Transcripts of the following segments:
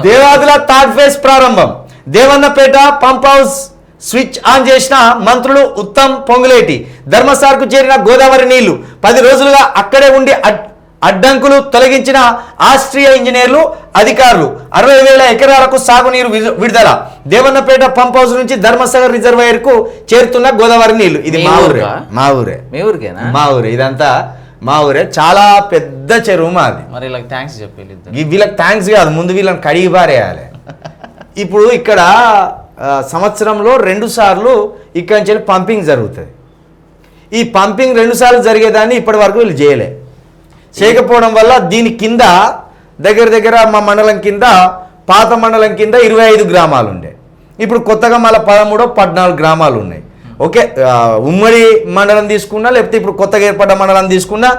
Devadula third phase ప్రారంభం. Devannapeta pump house switch on చేసిన మంత్రులు ఉత్తమ్ పొంగులేటి. ధర్మసార్కు చేరిన గోదావరి నీళ్ళు. పది రోజులుగా అక్కడే ఉండి అడ్- అడ్డంకులు తొలగించిన ఆస్ట్రియా ఇంజనీర్లు అధికారులు. అరవై వేల ఎకరాలకు సాగునీరు విడు- విడుదల. దేవన్నపేట పంప్ హౌస్ నుంచి ధర్మసాగర్ రిజర్వాయర్కు చేరుతున్న గోదావరి నీళ్ళు. ఇది మీ ఊరా? మా ఊరే. మీ ఊరికేనా? మా ఊరే. ఇదంతా మా ఊరే చాలా పెద్ద చెరువు మాది. మరి ఇలా థ్యాంక్స్ చెప్పి వీళ్ళిద్దరు. ఈ వీళ్ళకి థ్యాంక్స్ కాదు ముందు వీళ్ళని కడిగి పారేయాలి. ఇప్పుడు ఇక్కడ సంవత్సరంలో రెండు సార్లు ఇక్కడి నుంచి వెళ్ళి పంపింగ్ జరుగుతుంది. ఈ పంపింగ్ రెండు సార్లు జరిగేదాన్ని ఇప్పటి వరకు వీళ్ళు చేయలే. చేయకపోవడం వల్ల దీని కింద దగ్గర దగ్గర మా మండలం కింద పాత మండలం కింద ఇరవై ఐదు గ్రామాలు ఉండే. ఇప్పుడు కొత్తగా మళ్ళీ పదమూడో పద్నాలుగు గ్రామాలు ఉన్నాయి. ఓకే ఉమ్మడి మండలం తీసుకున్నా లేకపోతే ఇప్పుడు కొత్తగా ఏర్పడ్డ మండలం తీసుకున్నా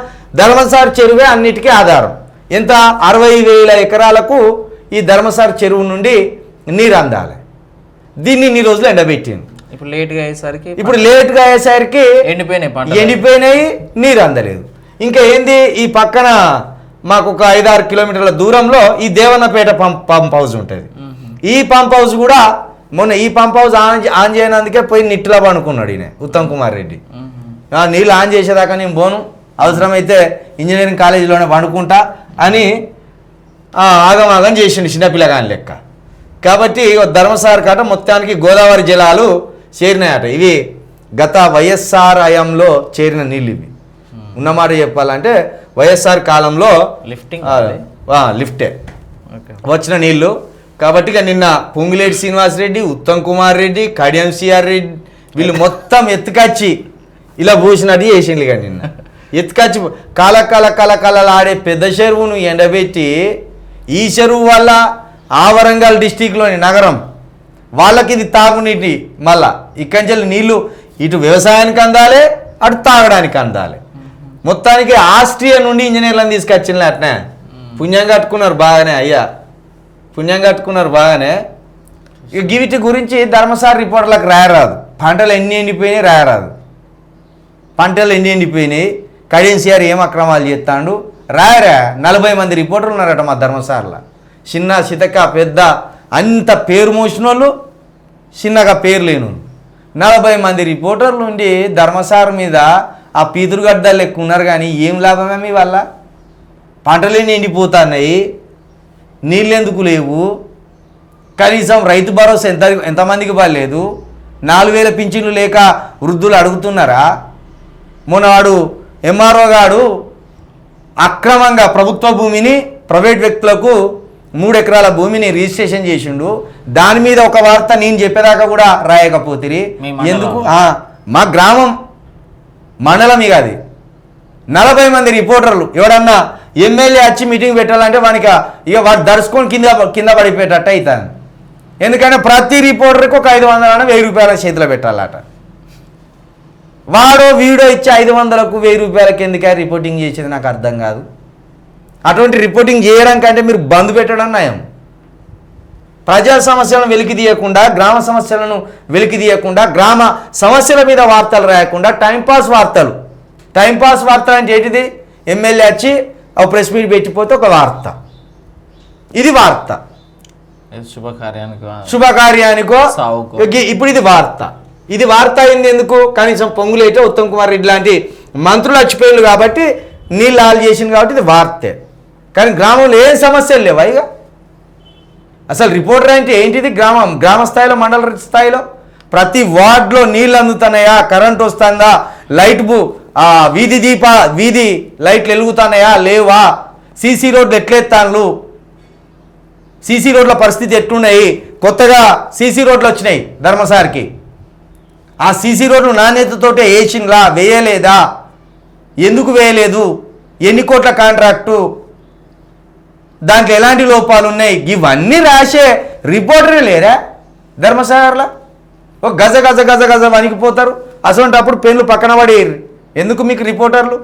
ధర్మసార్ చెరువే అన్నిటికీ ఆధారం. ఎంత? అరవై వేల ఎకరాలకు ఈ ధర్మసార్ చెరువు నుండి నీరు అందాలి. దీన్ని ఇన్ని రోజులు ఎండబెట్టింది. ఇప్పుడు లేట్గా అయ్యేసరికి ఇప్పుడు లేట్గా అయ్యేసరికి ఎండిపోయినాయి ఎండిపోయినాయి నీరు అందలేదు. ఇంకా ఏంది? ఈ పక్కన మాకు ఒక ఐదారు కిలోమీటర్ల దూరంలో ఈ దేవన్నపేట పంప్ పంప్ హౌస్ ఉంటుంది. ఈ పంప్ హౌస్ కూడా మొన్న ఈ పంప్ హౌస్ ఆన్ ఆన్ చేయనందుకే పోయి నిట్టులా పనుకున్నాడు ఈయన ఉత్తమ్ కుమార్ రెడ్డి. ఆ, నీళ్ళు ఆన్ చేసేదాకా నేను పోను అవసరమైతే ఇంజనీరింగ్ కాలేజీలోనే పండుకుంటా అని ఆగమాగం చేసిండు చిన్నపిల్లగాని లెక్క. కాబట్టి ధర్మసార్ కాట మొత్తానికి గోదావరి జలాలు చేరినాయట. ఇవి గత వైఎస్ఆర్ హయాంలో చేరిన నీళ్ళు ఇవి. ఉన్నమాట చెప్పాలంటే వైఎస్ఆర్ కాలంలో లిఫ్టింగ్ లిఫ్టే. వచ్చిన నీళ్ళు కాబట్టి ఇక నిన్న పొంగులేటి శ్రీనివాస్ రెడ్డి ఉత్తమ్ కుమార్ రెడ్డి కడియం సిఆర్ రెడ్డి వీళ్ళు మొత్తం ఎత్తుకచ్చి ఇలా పూసినట్టు చేసిండ్రు కానీ నిన్న. ఎత్తుకచ్చి కాల కాల కాల ఆడే పెద్ద చెరువును ఎండబెట్టి ఈ చెరువు వల్ల ఆ వరంగల్ డిస్టిక్లోని నగరం వాళ్ళకి ఇది తాగునీటి మళ్ళా. ఇక్కడి నుంచి నీళ్ళు ఇటు వ్యవసాయానికి అందాలి అటు తాగడానికి అందాలి. మొత్తానికి ఆస్ట్రియా నుండి ఇంజనీర్లను తీసుకొచ్చిన అట్నే. పుణ్యం కట్టుకున్నారు బాగానే అయ్యా. పుణ్యం కట్టుకున్నారు బాగానే. వీటి గురించి ధర్మసార రిపోర్ట్లకు రాయరాదు. పంటలు ఎన్ని ఎండిపోయినాయి రాయరాదు. పంటలు ఎన్ని ఎండిపోయినాయి. కడెన్సీఆర్ ఏం అక్రమాలు చేస్తాడు? రాయరా నలభై మంది రిపోర్టర్లు ఉన్నారట మా ధర్మసార్ల చిన్న చితక పెద్ద అంత పేరు మోసిన వాళ్ళు చిన్నగా పేరు లేను నలభై మంది రిపోర్టర్లు ఉండి ధర్మసార మీద ఆ పీతురుగడ్డలు లెక్క ఉన్నారు కానీ ఏం లాభమే మీ వల్ల? పంటలేని ఎండిపోతున్నాయి? నీళ్ళెందుకు లేవు? కనీసం రైతు భరోసా ఎంత ఎంతమందికి పడలేదు నాలుగు వేల పింఛన్లు లేక వృద్ధులు అడుగుతున్నారా? మొన్నవాడు ఎంఆర్ఓ గాడు అక్రమంగా ప్రభుత్వ భూమిని ప్రైవేట్ వ్యక్తులకు మూడు ఎకరాల భూమిని రిజిస్ట్రేషన్ చేసిండు. దాని మీద ఒక వార్త నేను చెప్పేదాకా కూడా రాయకపోతిరి? ఎందుకు? మా గ్రామం మండలం ఇక అది. నలభై మంది రిపోర్టర్లు ఎవడన్నా ఎమ్మెల్యే వచ్చి మీటింగ్ పెట్టాలంటే వానికి ఇక వాడు దర్శకొని కింద కింద పడిపోయేటట్టు అవుతాను. ఎందుకంటే ప్రతి రిపోర్టర్కి ఒక ఐదు వందల వెయ్యి రూపాయల చేతిలో పెట్టాలట. వాడో వీడో ఇచ్చి ఐదు వందలకు వెయ్యి రూపాయలకి ఎందుకే రిపోర్టింగ్ చేసేది? నాకు అర్థం కాదు. అటువంటి రిపోర్టింగ్ చేయడం కంటే మీరు బంద్ పెట్టడం నయం. ప్రజా సమస్యలను వెలికి తీయకుండా గ్రామ సమస్యలను వెలికి తీయకుండా గ్రామ సమస్యల మీద వార్తలు రాయకుండా టైంపాస్ వార్తలు. టైంపాస్ వార్త అంటే ఏంటిది? ఎమ్మెల్యే వచ్చి ప్రెస్ మీట్ పెట్టిపోతే ఒక వార్త. ఇది వార్త. శుభకార్యానికి? శుభకార్యానికో? ఇప్పుడు ఇది వార్త. ఇది వార్త అయింది ఎందుకు? కనీసం పొంగులైతే ఉత్తమ్ కుమార్ రెడ్డి లాంటి మంత్రులు చచ్చిపోయారు కాబట్టి నీళ్ళు ఆలు చేసింది కాబట్టి ఇది వార్తే. కానీ గ్రామంలో ఏం సమస్యలు లేవా ఇక అసలు రిపోర్టర్ అంటే ఏంటిది గ్రామం? గ్రామ స్థాయిలో మండల స్థాయిలో? ప్రతి వార్డులో నీళ్ళు అందుతున్నాయా? కరెంట్ వస్తుందా? లైట్ బు వీధి దీప వీధి లైట్లు వెలుగుతున్నాయా లేవా? సీసీ రోడ్లు ఎట్లెత్తాను సీసీ రోడ్ల పరిస్థితి ఎట్లున్నాయి? కొత్తగా సీసీ రోడ్లు వచ్చినాయి ధర్మసారికి. ఆ సీసీ రోడ్లు నాణ్యతతోటే వేసిండ్లా వేయలేదా? ఎందుకు వేయలేదు? ఎన్ని కోట్ల కాంట్రాక్టు? దాంట్లో ఎలాంటి లోపాలు ఉన్నాయి? ఇవన్నీ రాసే రిపోర్టరే లేరా ధర్మసాగర్లో? ఒక గజ గజ గజ గజ వణికిపోతారు. అసలు అప్పుడు పెన్లు పక్కన పడేయరు ఎందుకు మీకు రిపోర్టర్లు